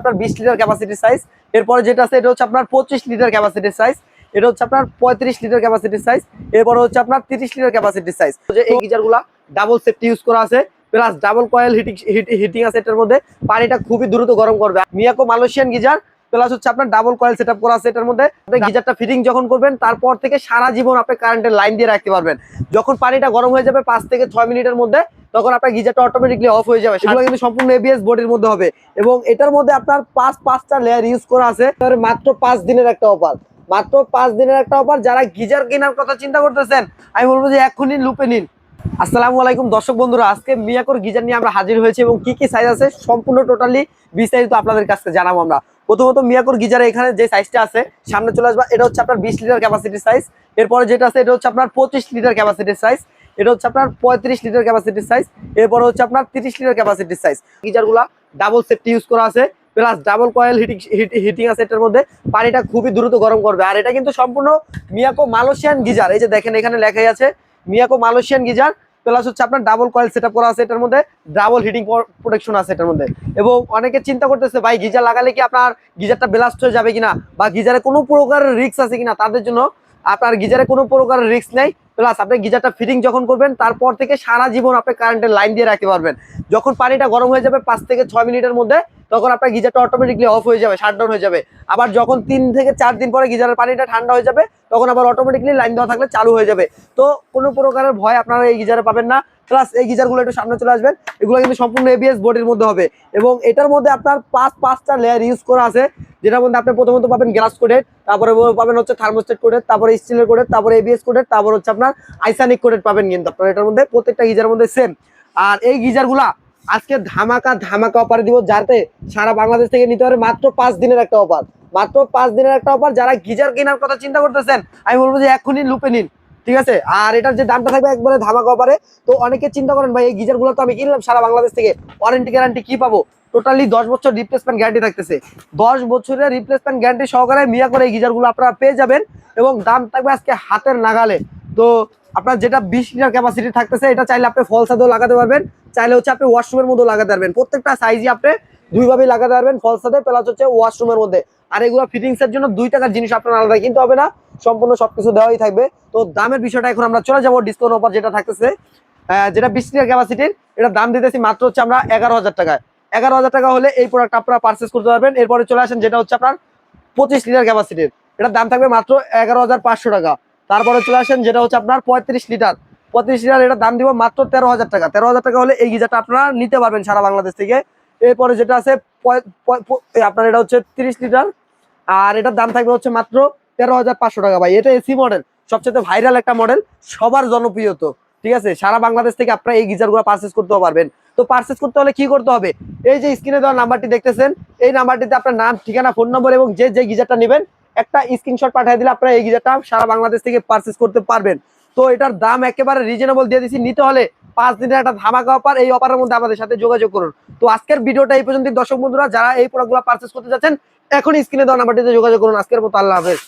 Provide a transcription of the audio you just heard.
আপনার বিশ লিটার ক্যাপাসিটির সাইজ এরপরে যেটা আছে, এটা হচ্ছে আপনার পঁচিশ লিটার ক্যাপাসিটির সাইজ এটা হচ্ছে আপনার পঁয়ত্রিশ লিটার ক্যাপাসিটির সাইজ এরপরে হচ্ছে আপনার তিরিশ লিটার ক্যাপাসিটির সাইজ যে এই গিজারগুলা ডাবল সেফটি ইউজ করা আছে plus double coil heating heating আছে এটার মধ্যে। পানিটা খুবই দ্রুত গরম করবে। মিয়াকো মালয়েশিয়ান গিজার প্লাস হচ্ছে আপনার ডাবল কয়েল সেটআপ করা আছে এটার মধ্যে। আপনি গিজারটা ফিটিং যখন করবেন, তারপর থেকে সারা জীবন আপনি কারেন্টের লাইন দিয়ে রাখতে পারবেন। যখন পানিটা গরম হয়ে যাবে পাঁচ থেকে ছয় মিনিটের মধ্যে তখন আপনার গিজারটা অটোমেটিকলি অফ হয়ে যাবে। সেগুলো কিন্তু সম্পূর্ণ এবিএস বডির মধ্যে হবে। এবং এটার মধ্যে আপনার পাঁচ পাঁচটা লেয়ার ইউজ করা আছে। মাত্র পাঁচ দিনের একটা অফার মাত্র পাঁচ দিনের একটা অফার যারা গিজার কেনার কথা চিন্তা করতেছেন, আমি বলব যে এক্ষুনি লুপে নিন। আসসালামু আলাইকুম। দর্শক বন্ধুরা, আজকে মিয়াকোর গিজার নিয়ে আমরা হাজির হয়েছি এবং কি কি সাইজ আছে সম্পূর্ণ টোটালি বিস্তারিত আপনাদের কাছে জানাব আমরা। প্রথমত মিয়াকোর গিজার এখানে যে সাইজটা আছে, সামনে চলে আসবে। এটা হচ্ছে আপনার বিশ লিটার ক্যাপাসিটির সাইজ এরপরে যেটা আছে, এটা হচ্ছে আপনার পঁচিশ লিটার ক্যাপাসিটির সাইজ এটা হচ্ছে আপনার পঁয়ত্রিশ লিটার ক্যাপাসিটির সাইজ এরপরে হচ্ছে আপনার তিরিশ লিটার ক্যাপাসিটির সাইজ গিজারগুলা ডাবল সেফটি ইউজ করা আছে plus double coil heating heating আছে এটার মধ্যে। পানিটা খুবই দ্রুত গরম করবে। আর এটা কিন্তু সম্পূর্ণ মিয়াকো মালয়েশিয়ান গিজার। এই যে দেখেন এখানে লেখাই আছে, মিয়াকো মালয়েশিয়ান গিজার প্লাস হচ্ছে আপনার ডাবল কয়েল সেটআপ করা আছে এটার মধ্যে। ডাবল হিটিং প্রোটেকশন আছে এটার মধ্যে। এবং অনেকে চিন্তা করতেছে, ভাই, গিজার লাগালে কি আপনার গিজারটা ব্লাস্ট হয়ে যাবে কিনা? বা গিজারে কোনো প্রকারের রিস্ক আছে কিনা? তাদের জন্য আপনার গিজারে কোনো প্রকারের রিস্ক নেই। প্লাস আপনি গিজারটা ফিটিং যখন করবেন, তারপর থেকে সারা জীবন আপনি কারেন্টের লাইন দিয়ে রাখতে পারবেন। যখন পানিটা গরম হয়ে যাবে পাঁচ থেকে ছয় মিনিটের মধ্যে তখন আপনার গিজারটা অটোমেটিকলি অফ হয়ে যাবে শাটডাউন হয়ে যাবে। আবার যখন তিন থেকে চার দিন পরে গিজারের পানিটা ঠান্ডা হয়ে যাবে, তখন আবার অটোমেটিকলি লাইন দেওয়া থাকলে চালু হয়ে যাবে। তো কোনো প্রকারের ভয় আপনারা এই গিজারে পাবেন না। প্লাস এই গিজারগুলো একটু সামনে চলে আসবেন, এগুলো কিন্তু সম্পূর্ণ এবিএস বডির মধ্যে হবে। এবং এটার মধ্যে আপনার পাঁচ, পাঁচটা লেয়ার ইউজ করা আছে, যেটার মধ্যে আপনি প্রথমত পাবেন গ্লাস কোডেড তারপরে পাবেন হচ্ছে থার্মোস্টেট কোডেড তারপরে স্টিলের কোডেড তারপরে এবিএস কোডেড তারপর হচ্ছে আপনার আইসানিক কোডেড পাবেন কিন্তু আপনার। এটার মধ্যে প্রত্যেকটা গিজারের মধ্যে সেম আর এই গিজারগুলা আজকে ধামাকা ধামাকা অফার দিব যাতে সারা বাংলাদেশ থেকে নিতে পারে মাত্র পাঁচ দিনের একটা অফার মাত্র পাঁচ দিনের একটা অফার যারা গিজার কেনার কথা চিন্তা করতেছেন, আমি বলব যে এক্ষুনি লুপে নিন, ঠিক আছে? আর এটার যে দামটা থাকবে একবারে ধামাকা অফারে তো অনেকে চিন্তা করেন, ভাই, এই গিজারগুলো তো আমি কিনলাম, সারা বাংলাদেশ থেকে ওয়ারেন্টি গ্যারান্টি কি পাবো? টোটালি দশ বছর রিপ্লেসমেন্ট গ্যারান্টি থাকতেছে। দশ বছরের রিপ্লেসমেন্ট গ্যারান্টি সহকারে মিয়া করে এই গিজারগুলো আপনারা পেয়ে যাবেন এবং দাম থাকবে আজকে হাতের নাগালে। তো আপনার যেটা বিশ লিটার ক্যাপাসিটি থাকতেছে, এটা চাইলে আপনি ফল সাদেও লাগাতে পারবেন, চাইলে হচ্ছে আপনি ওয়াশরুমের মধ্যে লাগাতে পারবেন। প্রত্যেকটা সাইজই আপনি দুইভাবেই লাগাতে পারবেন ফল সাদে প্লাস হচ্ছে ওয়াশরুমের মধ্যে। আর এগুলো ফিটিংস এর জন্য দুই টাকার জিনিস আপনার আলাদা কিনতে হবে না, সম্পূর্ণ সবকিছু দেওয়াই থাকবে। তো দামের বিষয়টা এখন আমরা চলে যাব ডিসকাউন্ট অফার যেটা থাকতেছে। যেটা বিশ লিটার ক্যাপাসিটির এটা দাম দিতেছি মাত্র হচ্ছে আমরা এগারো হাজার টাকায়। এগারো হাজার টাকা হলে এই প্রোডাক্ট আপনারা পারচেস করতে পারবেন। এরপরে চলে আসেন, যেটা হচ্ছে আপনার পঁচিশ লিটার ক্যাপাসিটির এটার দাম থাকবে মাত্র এগারো হাজার পাঁচশো টাকা। তারপরে চলে আসেন, যেটা হচ্ছে আপনার পঁয়ত্রিশ লিটার। পঁয়ত্রিশ লিটার এটার দাম দিব মাত্র তেরো হাজার টাকা। তেরো হাজার টাকা হলে এই গিজারটা আপনারা নিতে পারবেন সারা বাংলাদেশ থেকে। এরপরে যেটা আছে আপনার এটা হচ্ছে তিরিশ লিটার। আর এটার দাম থাকবে হচ্ছে মাত্র তেরো হাজার পাঁচশো টাকা। ভাই, এটা এসি মডেল। সবচেয়ে ভাইরাল একটা মডেল, সবার জনপ্রিয় তো। ঠিক আছে? সারা বাংলাদেশ থেকে আপনারা এই গিজারগুলো পারচেস করতে পারবেন। তো পারচেস করতে হলে কি করতে হবে? এই যে স্ক্রিনে দেওয়া নাম্বারটি দেখতেছেন, এই নাম্বারটিতে আপনার নাম, ঠিকানা ফোন নম্বর এবং যে যে গিজারটা নেবেন একটা স্ক্রিনশট পাঠিয়ে দিলে আপনারা এই গিজারটা সারা বাংলাদেশ থেকে পারচেস করতে পারবেন। তো এটার দাম একেবারে রিজনেবল দিয়ে দিচ্ছি নিতে হলে পাঁচ দিনের একটা ধামাকা অফার এই অফারের মধ্যে আমাদের সাথে যোগাযোগ করুন। তো আজকের ভিডিওটা এই পর্যন্ত দর্শক বন্ধুরা, যারা এই প্রোডাক্টগুলো পারচেস করতে যাচ্ছেন এখন স্ক্রিনে দেওয়া নাম্বারটিতে যোগাযোগ করুন। আজকের মতো আল্লাহ হাফেজ।